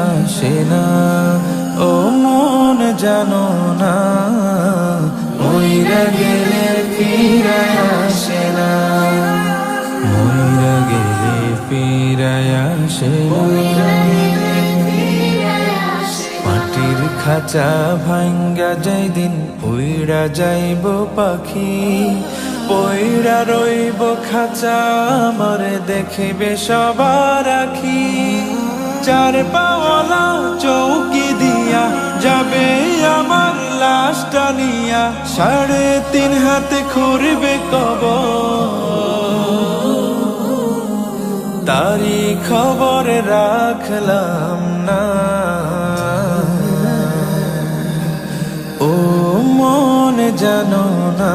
আসে না ও মন জানো না। মইরা গেলে ফিরায় আসে না মইরা গেলে ফিরায় আসে মাটির খাঁচা ভাঙ্গা যাই দিন উইরা যাইব পাখি রইব খাঁচা মরে দেখিবে সবার আখি। চার পাওয়ালা চৌকি দিয়া যাবে আমার লাশটা নিয়া। সাড়ে তিন হাতে খুরবে কব তারি খবর রাখলাম না। ও মন জানো না।